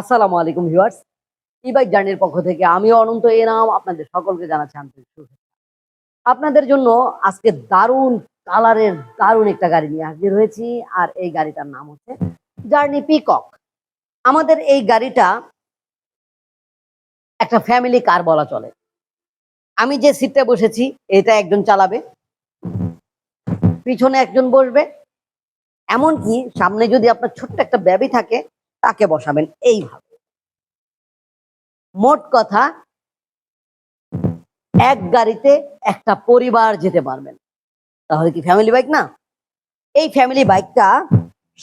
আসসালামু আলাইকুম ভিউয়ার্স ই বাইক জার্নির পক্ষ থেকে আমি অনন্ত এনাম, আপনাদের সকলকে জানাচ্ছি আন্তরিক শুভেচ্ছা। আপনাদের জন্য আজকে দারুণ কালারের দারুণ একটা গাড়ি নিয়ে হাজির হয়েছি, আর এই গাড়িটার নাম হচ্ছে জার্নি পিকক। আমাদের এই গাড়িটা একটা ফ্যামিলি কার বলা চলে। আমি যে সিটটা বসেছি, এটা একজন চালাবে, পিছনে একজন বসবে। এমনকি সামনে যদি আপনার ছোট্ট একটা বেবি থাকে তাকে বসাবেন এইভাবে। মোট কথা, এক গাড়িতে একটা পরিবার যেতে পারবেন। তাহলে কি ফ্যামিলি বাইক না? এই ফ্যামিলি বাইকটা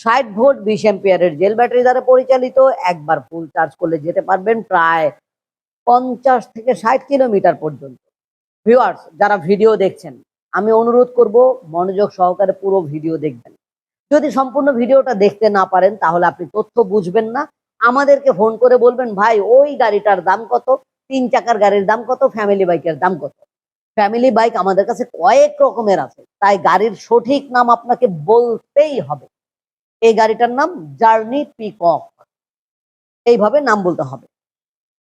ষাট ভোল্ট বিশ এম্পিয়ারের জেল ব্যাটারি দ্বারা পরিচালিত, একবার ফুল চার্জ করলে যেতে পারবেন প্রায় পঞ্চাশ থেকে ষাট কিলোমিটার পর্যন্ত। ভিউয়ার্স যারা ভিডিও দেখছেন, আমি অনুরোধ করব মনোযোগ সহকারে পুরো ভিডিও দেখবেন। যদি সম্পূর্ণ ভিডিওটা দেখতে না পারেন, তাহলে আপনি তথ্য বুঝবেন না। আমাদেরকে ফোন করে বলবেন, ভাই, ওই গাড়িটার দাম কত? তিন চাকার গাড়ির দাম কত? ফ্যামিলি বাইকের দাম কত? ফ্যামিলি বাইক আমাদের কাছে কয়েক রকমের আছে। তাই গাড়ির সঠিক নাম আপনাকে বলতেই হবে। এই গাড়িটার নাম জার্নি পিকক। এইভাবে নাম বলতে হবে।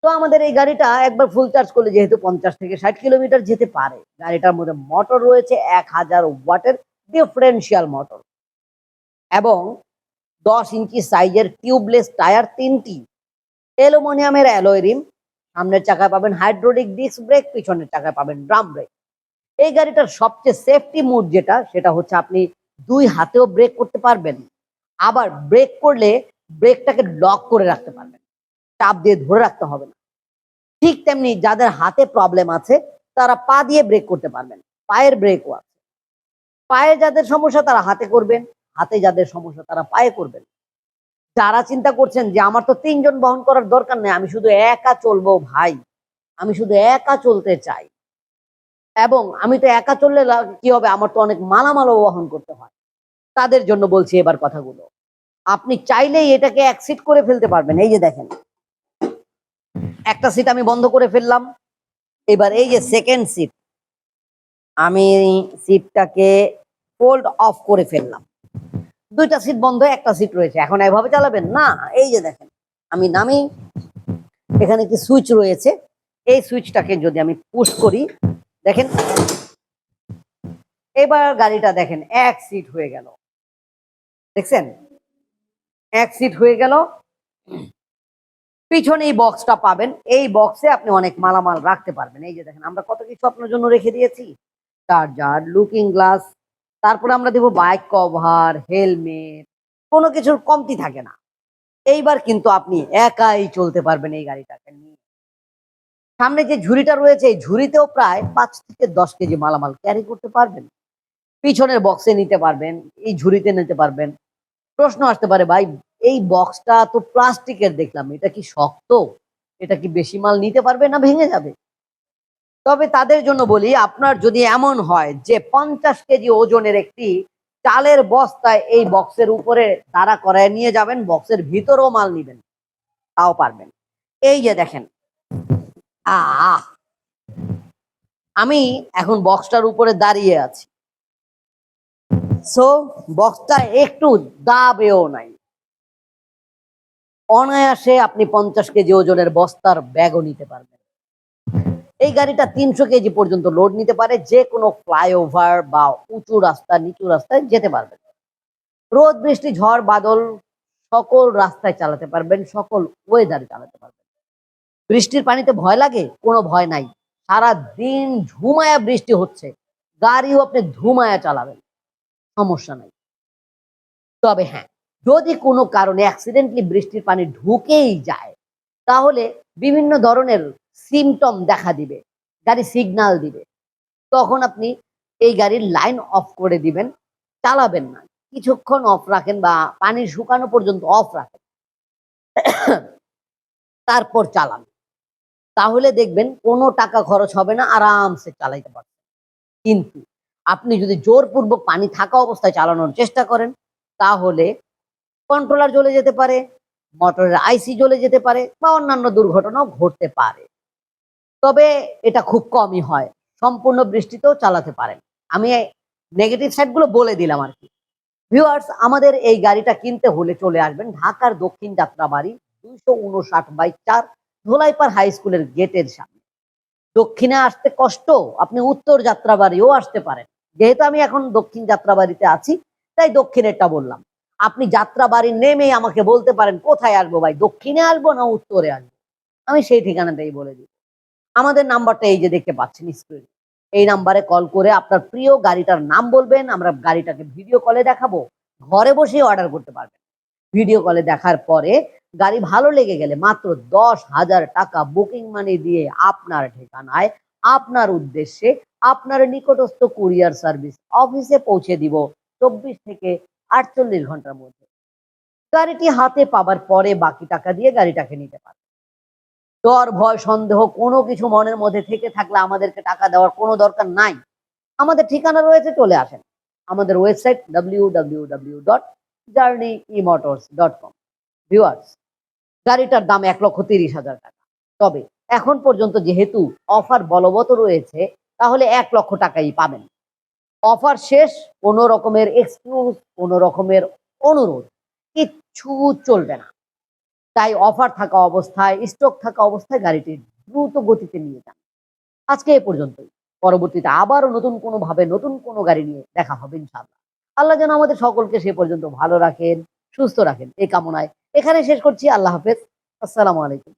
তো আমাদের এই গাড়িটা একবার ফুল চার্জ করলে যেহেতু পঞ্চাশ থেকে ষাট কিলোমিটার যেতে পারে। গাড়িটার মধ্যে মোটর রয়েছে, এক হাজার ওয়াটের ডিফারেন্সিয়াল মোটর এবং দশ ইঞ্চি সাইজের টিউবলেস টায়ার তিনটি। অ্যালুমিনিয়ামের অ্যালয় রিম, সামনের চাকায় পাবেন হাইড্রোলিক ডিস্ক ব্রেক, পিছনের চাকায় পাবেন ড্রাম ব্রেক। এই গাড়িটার সবচেয়ে সেফটি মুড যেটা, সেটা হচ্ছে আপনি দুই হাতেও ব্রেক করতে পারবেন। আবার ব্রেক করলে ব্রেকটাকে লক করে রাখতে পারবেন। চাপ দিয়ে ধরে রাখতে হবে না। ঠিক তেমনি যাদের হাতে প্রবলেম আছে, তারা পা দিয়ে ব্রেক করতে পারবেন। পায়ের ব্রেকও আছে। পায়ে যাদের সমস্যা, তারা হাতে করবেন। হাতে যাদের সমস্যা তারা পায়ে করবেন। যারা চিন্তা করছেন যে আমার তো তিনজন বহন করার দরকার নেই, আমি শুধু একা চলবো ভাই। আমি শুধু একা চলতে চাই। এবং আমি তো একা চললে কি হবে? আমার তো অনেক মালামালও বহন করতে হয়। তাদের জন্য বলছি এবার কথাগুলো। আপনি চাইলেই এটাকে এক সিট করে ফেলতে পারবেন। এই যে দেখেন। একটা সিট আমি বন্ধ করে ফেললাম। এবার এই যে সেকেন্ড সিট আমি সিটটাকে ফোল্ড অফ করে ফেললাম। দুইটা সিট বন্ধ, একটা সিট রয়েছে। এখন এভাবে চালাবেন? না, এই যে দেখেন, আমি নামি, এখানে কি সুইচ রয়েছে। এই সুইচটাকে যদি আমি পুশ করি, দেখেন, এবার গাড়িটা দেখেন, এক সিট হয়ে গেল। দেখছেন? এক সিট হয়ে গেল। পিছনে এই বক্সটা পাবেন। এই বক্সে আপনি অনেক মালামাল রাখতে পারবেন। এই যে দেখেন, আমরা কত কিছু আপনার জন্য রেখে দিয়েছি? চার্জার লুকিং গ্লাস তারপরে আমরা দেবো বাইক কভার হেলমেট কোনো কিছুর কমতি থাকে না। এইবার কিন্তু আপনি একাই চলতে পারবেন এই গাড়িটাকে নিয়ে। সামনে যে ঝুড়িটা রয়েছে, এই ঝুড়িতেও প্রায় পাঁচ থেকে দশ কেজি মালামাল ক্যারি করতে পারবেন। পিছনের বক্সে নিতে পারবেন, এই ঝুড়িতে নিতে পারবেন। প্রশ্ন আসতে পারে, ভাই, এই বক্সটা তো প্লাস্টিকের দেখলাম, এটা কি শক্ত? এটা কি বেশি মাল নিতে পারবে না ভেঙে যাবে? তবে তাদের জন্য বলি, আপনার যদি এমন হয় যে পঞ্চাশ কেজি ওজনের একটি চালের বস্তায় এই বক্সের উপরে দাঁড়া করায় নিয়ে যাবেন, বক্সের ভিতরেও মাল নিবেন, তাও পারবেন। এই যে দেখেন, আহ! আমি এখন বক্সটার উপরে দাঁড়িয়ে আছি। সো বক্সটা একটু দাবেও নাই। অনায়াসে আপনি পঞ্চাশ কেজি ওজনের বস্তার ব্যাগও নিতে পারবেন। এই গাড়িটা তিনশো কেজি পর্যন্ত লোড নিতে পারে, যে কোনো ফ্লাইওভার বা উঁচু রাস্তা, নিচু রাস্তায় যেতে পারবেন রোদ, বৃষ্টি, ঝড়, বাদল সকল রাস্তায় চালাতে পারবেন, সকল ওয়েদারে চালাতে পারবেন। বৃষ্টির পানিতে ভয় লাগে? কোনো ভয় নাই। সারা দিন ঝুমায়া বৃষ্টি হচ্ছে। গাড়িও আপনি ধুমায়া চালাবেন। সমস্যা নাই। তবে হ্যাঁ যদি কোনো কারণে অ্যাক্সিডেন্টলি বৃষ্টির পানি ঢুকেই যায়, তাহলে বিভিন্ন ধরনের সিমটম দেখা দিবে, গাড়ি সিগন্যাল দিবে। তখন আপনি এই গাড়ির লাইন অফ করে দিবেন, চালাবেন না। কিছুক্ষণ অফ রাখেন বা পানি শুকানো পর্যন্ত অফ রাখেন। তারপর চালান। তাহলে দেখবেন কোনো টাকা খরচ হবে না, আরামসে চালাইতে পারবেন কিন্তু আপনি যদি জোরপূর্বক পানি থাকা অবস্থায় চালানোর চেষ্টা করেন, তাহলে কন্ট্রোলার জ্বলে যেতে পারে মোটরের আইসি জ্বলে যেতে পারে বা অন্যান্য দুর্ঘটনাও ঘটতে পারে। তবে এটা খুব কমই হয়। সম্পূর্ণ বৃষ্টিতেও চালাতে পারেন। আমি নেগেটিভ সাইডগুলো বলে দিলাম আর কি। ভিউয়ার্স আমাদের এই গাড়িটা কিনতে হলে চলে আসবেন ঢাকার দক্ষিণ যাত্রাবাড়ি দুইশো উনষাট বাই চার ধোলাইপাড় হাই স্কুলের গেটের সামনে। দক্ষিণে আসতে কষ্ট, আপনি উত্তর যাত্রাবাড়িও আসতে পারেন। যেহেতু আমি এখন দক্ষিণ যাত্রাবাড়িতে আছি, তাই দক্ষিণেরটা বললাম। আপনি যাত্রাবাড়ি নেমে আমাকে বলতে পারেন, কোথায় আসব ভাই, দক্ষিণে আসব না উত্তরে আসব? আমি সেই ঠিকানাটাই বলে দিব আমাদের নাম্বারটা এই যে দেখতে পাচ্ছেন স্ক্রিনে এই নাম্বারে কল করে আপনার প্রিয় গাড়িটার নাম বলবেন, আমরা গাড়িটাকে ভিডিও কলে দেখাবো। ঘরে বসেই অর্ডার করতে পারবেন। ভিডিও কলে দেখার পরে গাড়ি ভালো লেগে গেলে মাত্র দশ হাজার টাকা বুকিং মানি দিয়ে আপনার ঠিকানায়, আপনার উদ্দেশ্যে আপনার নিকটস্থ কুরিয়ার সার্ভিস অফিসে পৌঁছে দিব চব্বিশ থেকে আটচল্লিশ ঘণ্টার মধ্যে। গাড়িটি হাতে পাবার পরে বাকি টাকা দিয়ে গাড়িটাকে নিতে পারবেন। ডর, ভয়, সন্দেহ, কোনো কিছু মনের মধ্যে থেকে থাকলে আমাদেরকে টাকা দেওয়ার কোনো দরকার নাই। আমাদের ঠিকানা রয়েছে, চলে আসেন। আমাদের website W W W dot Journey Emotors dot com viewers গাড়িটার দাম এক লক্ষ তিরিশ হাজার টাকা। তবে এখন পর্যন্ত যেহেতু অফার বলবৎ রয়েছে, তাহলে এক লক্ষ টাকাই পাবেন। অফার শেষ, কোনো রকমের এক্সক্লুজ কোনো রকমের অনুরোধ, কিচ্ছু চলবে না। তাই অফার থাকা অবস্থায় স্টক থাকা অবস্থায় গাড়িটি দ্রুত গতিতে নিয়ে যান। আজকে এ পর্যন্তই। পরবর্তীতে আবারও নতুন কোনো ভাবে নতুন কোনো গাড়ি নিয়ে দেখা হবে ইনশাআল্লাহ। আল্লাহ যেন আমাদের সকলকে সে পর্যন্ত ভালো রাখেন, সুস্থ রাখেন। এই কামনায় এখানে শেষ করছি। আল্লাহ হাফেজ। আসসালামু আলাইকুম।